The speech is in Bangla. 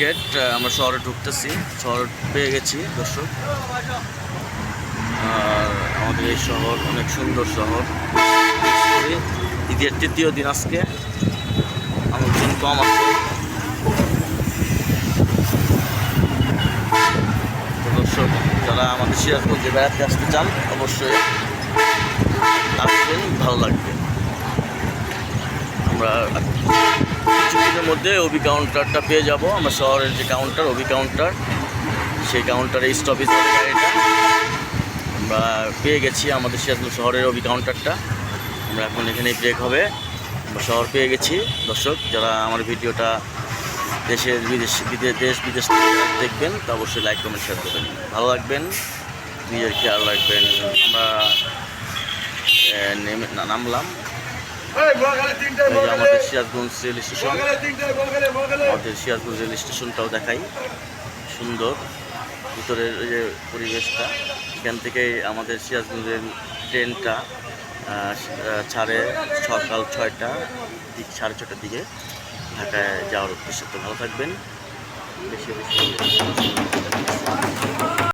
গেট আমরা শহরে ঢুকতেছি, শহর পেয়ে গেছি, দর্শক। আর আমাদের এই শহর অনেক সুন্দর শহর। ঈদের তৃতীয় দিন আজকে। আমার দিন কম আছে। দর্শক, যারা আমাদের সিরাজগঞ্জে বেড়াতে আসতে চান, অবশ্যই আসবেন, ভালো লাগবে। আমরা মধ্যে অভি কাউন্টারটা পেয়ে যাব। আমরা শহরের যে কাউন্টার অভি কাউন্টার সেই কাউন্টারে স্টপেজ গাড়িটা আমরা পেয়ে গেছি আমাদের সিরাজগঞ্জ শহরের অভি কাউন্টারটা আমরা এখন এখানেই ব্রেক হবে। আমরা শহর পেয়ে গেছি। দর্শক, যারা আমার ভিডিওটা দেশের বিদেশ বিদেশ দেশ বিদেশ দেখবেন, তা অবশ্যই লাইক কমেন্ট শেয়ার করবেন। ভালো লাগবেন? নিজের খেয়াল রাখবেন। আমরা নেমে নামলাম। আমাদের সিরাজগঞ্জ রেল স্টেশন। আমাদের সিরাজগঞ্জ রেল স্টেশনটাও দেখাই। সুন্দর। ভিতরের যে পরিবেশটা। এখান থেকে আমাদের সিরাজগঞ্জের ট্রেনটা ছাড়ে সকাল ছয়টা দিক সাড়ে ছটার দিকে ঢাকায় যাওয়ার উদ্দেশ্যে। তো ভালো থাকবেন। বেশি বেশি